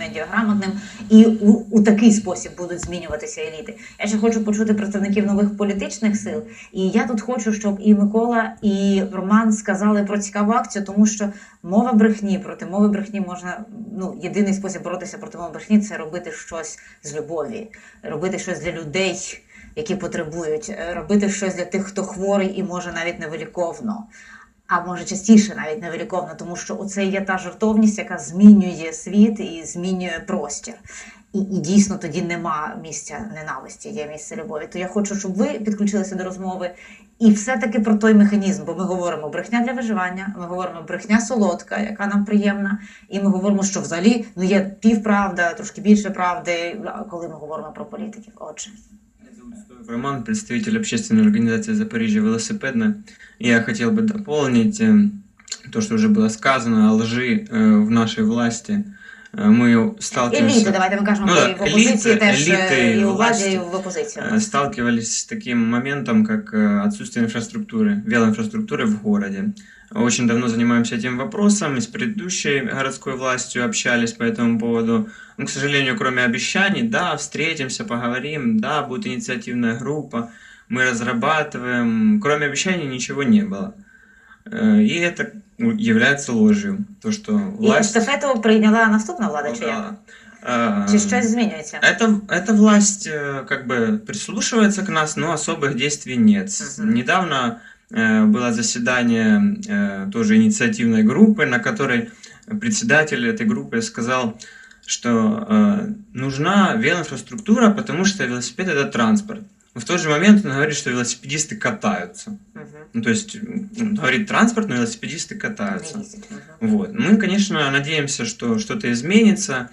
медіаграмотним, і у, у такий спосіб будуть змінюватися еліти. Я ще хочу почути представників нових політичних сил. І я тут хочу, щоб і Микола, і Роман сказали про цікаву акцію, тому що мова брехні проти мови брехні можна. Ну єдиний спосіб боротися проти мови брехні це робити щось з любові, робити щось для людей. Які потребують робити щось для тих, хто хворий і може навіть невиліковно, а може частіше навіть невиліковно, тому що оце є та жертовність, яка змінює світ і змінює простір. І, і дійсно тоді нема місця ненависті, є місце любові. То я хочу, щоб ви підключилися до розмови і все-таки про той механізм, бо ми говоримо брехня для виживання, ми говоримо брехня солодка, яка нам приємна, і ми говоримо, що взагалі ну є півправда, трошки більше правди, коли ми говоримо про політиків. Отже. Меня зовут Стоев Роман, представитель общественной организации Запорижье велосипедная. Я хотел бы дополнить э, то, что уже было сказано о лжи э, в нашей власти. Э, Мы сталкиваемся... Еліти, давайте ми кажемо, Ну, що так, і в опозиції еліти- теж е, еліти і у владі, власті. і в опозиції. э, сталкивались с таким моментом, как э, отсутствие инфраструктуры, велоинфраструктуры в городе. Очень давно занимаемся этим вопросом, и с предыдущей городской властью общались по этому поводу. Но, к сожалению, кроме обещаний, да, встретимся, поговорим, да, будет инициативная группа, мы разрабатываем. Кроме обещаний ничего не было. Э, И это ну, является ложью. То, что І власть... естафету прийняла наступна влада, чи як? Да. Чи Э, щось змінюється? это, эта власть э, как бы прислушивается к нас, но особых действий нет. С- Мгм. Недавно э, было заседание э, тоже инициативной группы, на которой председатель этой группы сказал, что э, нужна велоинфраструктура, потому что велосипед это транспорт. В тот же момент он говорит, что велосипедисты катаются. Мгм. Ну, то есть, говорит транспорт, но велосипедисты катаются. Мгм. Вот. Мы, конечно, надеемся, что что-то изменится,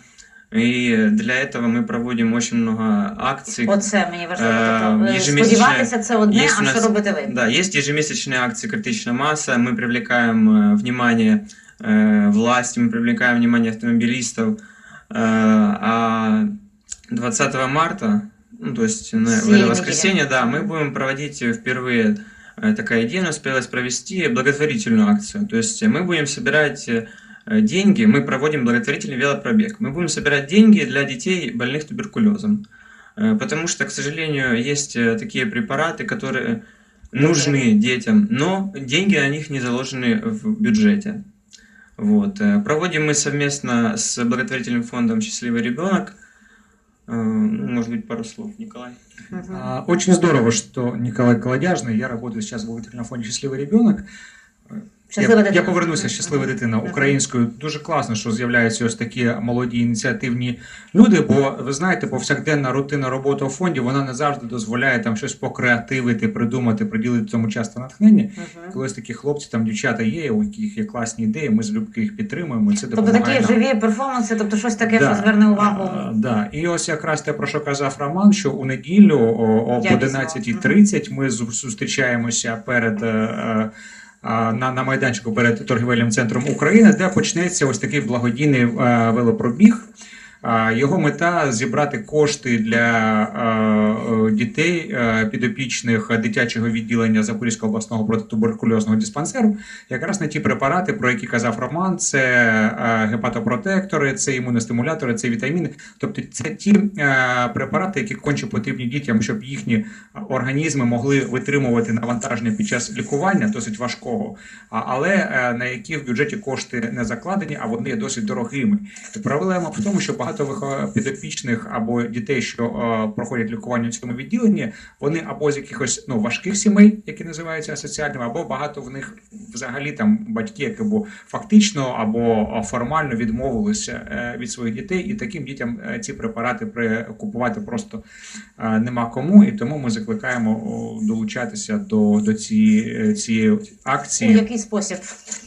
и для этого мы проводим очень много акций. Оце мені важливо. Е, Тобто е, ежемісячне- сподіватися це одне, є а у що нас- робите ви? Да, есть ежемесячные акции «Критичная масса», мы привлекаем э, внимание э, власти, мы привлекаем внимание автомобилистов, э, а 20 марта, ну, то есть на, в Среди это воскресенье, недели. да, мы будем проводить впервые э, такая идея, у нас появилась провести благотворительную акцию. То есть мы будем собирать э, деньги, мы проводим благотворительный велопробег. Мы будем собирать деньги для детей, больных туберкулезом. Э, Потому что, к сожалению, есть э, такие препараты, которые нужны детям, но деньги на них не заложены в бюджете. Вот. э, Проводим мы совместно с благотворительным фондом «Счастливый ребенок». Э, ну, Может быть, пару слов, Николай? А, Очень здорово, что Николай Колодяжный, я работаю сейчас в благотворительном фонді «Щасливий ребенок». Щаслива я, дитина. я повернуся щаслива дитина українською. Дуже класно, що з'являються ось такі молоді ініціативні люди. Бо ви знаєте, повсякденна рутинна робота у фонді вона не завжди дозволяє там щось покреативити, придумати, приділити цьому часто натхнення. Мгм. Коли ось такі хлопці, там дівчата є, у яких є класні ідеї, ми залюбки їх підтримуємо. Це Тобто допомагає такі нам. живі перформанси, тобто щось таке, Да. що зверне А, увагу. Да. І ось якраз те, про що казав Роман, що у неділю о, об Я 11.30 ми зустрічаємося перед. На, на майданчику перед торгівельним центром України, де почнеться ось такий благодійний е, велопробіг. Його мета зібрати кошти для е, дітей е, підопічних дитячого відділення Запорізького обласного протитуберкульозного диспансеру, якраз на ті препарати, про які казав Роман, це е, гепатопротектори, це імуностимулятори, це вітаміни. Тобто це ті препарати, які конче потрібні дітям, щоб їхні організми могли витримувати навантаження під час лікування, досить важкого, але на які в бюджеті кошти не закладені, а вони є досить дорогими. Проблема в тому, що багато вихо- підопічних або дітей, що е, проходять лікування в цьому відділенні, вони або з якихось ну важких сімей, які називаються асоціальними, або багато в них взагалі там батьки, які або фактично або е, формально відмовилися е, від своїх дітей, і таким дітям е, ці препарати при- купувати просто е, нема кому. І тому ми закликаємо долучатися до, до цієї, цієї У акції. який спосіб?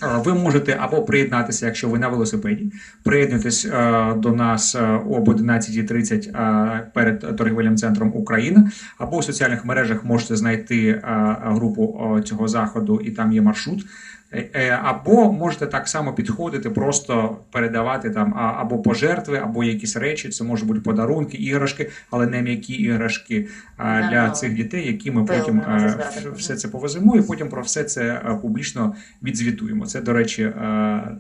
Е, Ви можете або приєднатися, якщо ви на велосипеді, приєднуйтесь е, до нас е, об 11.30 е, перед торгівельним центром Україна, або у соціальних мережах можете знайти е, групу цього заходу, і там є маршрут. Е, е, Або можете так само підходити, просто передавати там або пожертви, або якісь речі. Це можуть бути подарунки, іграшки, але не м'які іграшки для цих дітей, які ми потім е, все це повеземо, і потім про все це е, публічно відзвітуємо. Це, до речі, е,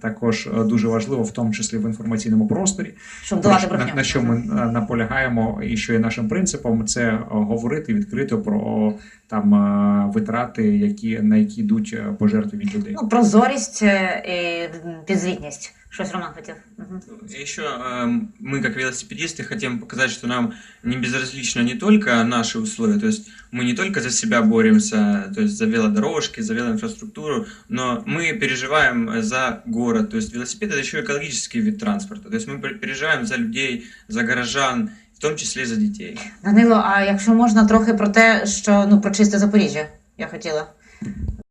також е, дуже важливо, в тому числі в інформаційному просторі. Щоб на, на що ми е, наполягаємо, і що є нашим принципом, це е, говорити відкрито про там е, витрати, які на які йдуть е, пожертви від людей. Ну, прозорість е, і підзвітність. Щось Роман хотів. Мгм. Еще эм, мы, как велосипедисты, хотим показать, что нам не безразлично не только наши условия, то есть мы не только за себя боремся, то есть за велодорожки, за велоинфраструктуру, но мы переживаем за город. То есть велосипед это еще экологический вид транспорта. То есть мы пер- переживаем за людей, за горожан, в том числе и за детей. Данило, а якщо можна трохи про те, що ну про чисте Запоріжжя, я хотіла.